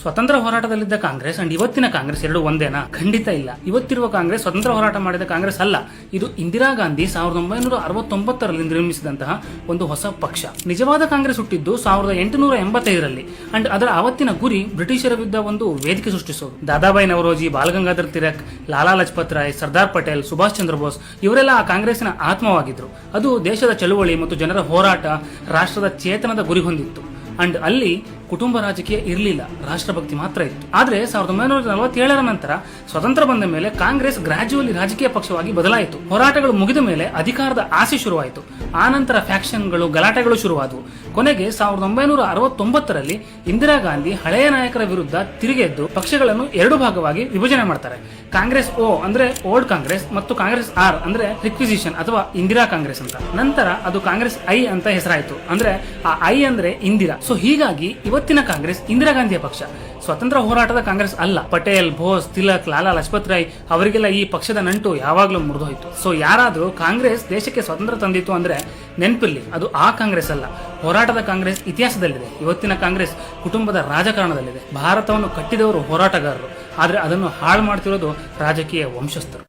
ಸ್ವತಂತ್ರ ಹೋರಾಟದಲ್ಲಿದ್ದ ಕಾಂಗ್ರೆಸ್ ಅಂಡ್ ಇವತ್ತಿನ ಕಾಂಗ್ರೆಸ್ ಎರಡು ಒಂದೇನಾ? ಖಂಡಿತ ಇಲ್ಲ. ಇವತ್ತಿರುವ ಕಾಂಗ್ರೆಸ್ ಸ್ವತಂತ್ರ ಹೋರಾಟ ಮಾಡಿದ ಕಾಂಗ್ರೆಸ್ ಅಲ್ಲ. ಇದು ಇಂದಿರಾ ಗಾಂಧಿ ಸಾವಿರದ ಒಂಬೈನೂರ ಅರವತ್ತೊಂಬತ್ತರಲ್ಲಿ ನಿರ್ಮಿಸಿದಂತಹ ಒಂದು ಹೊಸ ಪಕ್ಷ. ನಿಜವಾದ ಕಾಂಗ್ರೆಸ್ ಹುಟ್ಟಿದ್ದು ಸಾವಿರದ ಎಂಟುನೂರ ಎಂಬತ್ತೈದರಲ್ಲಿ. ಅಂಡ್ ಅದರ ಅವತ್ತಿನ ಗುರಿ ಬ್ರಿಟಿಷರ ವಿರುದ್ಧ ಒಂದು ವೇದಿಕೆ ಸೃಷ್ಟಿಸೋದು. ದಾದಾಬಾಯಿ ನವರೋಜಿ, ಬಾಲಗಂಗಾಧರ್ ತಿರಕ್ ಲಾಲಾ ಲಜಪತ್ ರಾಯ್, ಸರ್ದಾರ್ ಪಟೇಲ್, ಸುಭಾಷ್ ಚಂದ್ರ ಬೋಸ್ ಇವರೆಲ್ಲ ಆ ಕಾಂಗ್ರೆಸ್ನ ಆತ್ಮವಾಗಿದ್ರು. ಅದು ದೇಶದ ಚಳುವಳಿ ಮತ್ತು ಜನರ ಹೋರಾಟ ರಾಷ್ಟ್ರದ ಚೇತನದ ಗುರಿ ಹೊಂದಿತ್ತು. ಅಂಡ್ ಅಲ್ಲಿ ಕುಟುಂಬ ರಾಜಕೀಯ ಇರಲಿಲ್ಲ. ರಾಷ್ಟ್ರಭಕ್ತಿ ಮಾತ್ರ ಇತ್ತು. ಆದ್ರೆ ಸಾವಿರದ ಒಂಬೈನೂರ ನಲವತ್ತೇಳರ ನಂತರ ಸ್ವತಂತ್ರ ಬಂದ ಮೇಲೆ ಕಾಂಗ್ರೆಸ್ ಗ್ರಾಜುವಲಿ ರಾಜಕೀಯ ಪಕ್ಷವಾಗಿ ಬದಲಾಯಿತು. ಹೋರಾಟಗಳು ಮುಗಿದ ಮೇಲೆ ಅಧಿಕಾರದ ಆಸೆ ಶುರುವಾಯಿತು. ಆ ನಂತರ ಫ್ಯಾಕ್ಷನ್ಗಳು, ಗಲಾಟೆಗಳು ಶುರುವಾದವು. ಕೊನೆಗೆ ಸಾವಿರದ ಒಂಬೈನೂರ ಅರವತ್ತೊಂಬತ್ತರಲ್ಲಿ ಇಂದಿರಾ ಗಾಂಧಿ ಹಳೆಯ ನಾಯಕರ ವಿರುದ್ಧ ತಿರುಗೆದ್ದು ಪಕ್ಷಗಳನ್ನು ಎರಡು ಭಾಗವಾಗಿ ವಿಭಜನೆ ಮಾಡ್ತಾರೆ. ಕಾಂಗ್ರೆಸ್ ಓ ಅಂದ್ರೆ ಓಲ್ಡ್ ಕಾಂಗ್ರೆಸ್ ಮತ್ತು ಕಾಂಗ್ರೆಸ್ ಆರ್ ಅಂದ್ರೆ ರಿಕ್ವಿಸಿಷನ್ ಅಥವಾ ಇಂದಿರಾ ಕಾಂಗ್ರೆಸ್ ಅಂತ. ನಂತರ ಅದು ಕಾಂಗ್ರೆಸ್ ಐ ಅಂತ ಹೆಸರಾಯಿತು. ಅಂದ್ರೆ ಆ ಐ ಅಂದ್ರೆ ಇಂದಿರಾ. ಸೊ ಹೀಗಾಗಿ ಇವತ್ತಿನ ಕಾಂಗ್ರೆಸ್ ಇಂದಿರಾ ಗಾಂಧಿಯ ಪಕ್ಷ. ಸ್ವತಂತ್ರ ಹೋರಾಟದ ಕಾಂಗ್ರೆಸ್ ಅಲ್ಲ. ಪಟೇಲ್, ಬೋಸ್, ತಿಲಕ್, ಲಾಲಾ ಲಜಪತ್ ರಾಯ್ ಅವರಿಗೆಲ್ಲ ಈ ಪಕ್ಷದ ನಂಟು ಯಾವಾಗಲೂ ಮುರಿದೋಯ್ತು. ಸೊ ಯಾರಾದರೂ ಕಾಂಗ್ರೆಸ್ ದೇಶಕ್ಕೆ ಸ್ವತಂತ್ರ ತಂದಿತ್ತು ಅಂದ್ರೆ ನೆನಪಿಲ್ಲಿ ಅದು ಆ ಕಾಂಗ್ರೆಸ್ ಅಲ್ಲ. ಹೋರಾಟದ ಕಾಂಗ್ರೆಸ್ ಇತಿಹಾಸದಲ್ಲಿದೆ. ಇವತ್ತಿನ ಕಾಂಗ್ರೆಸ್ ಕುಟುಂಬದ ರಾಜಕಾರಣದಲ್ಲಿದೆ. ಭಾರತವನ್ನು ಕಟ್ಟಿದವರು ಹೋರಾಟಗಾರರು. ಆದರೆ ಅದನ್ನು ಹಾಳು ಮಾಡ್ತಿರೋದು ರಾಜಕೀಯ ವಂಶಸ್ಥರು.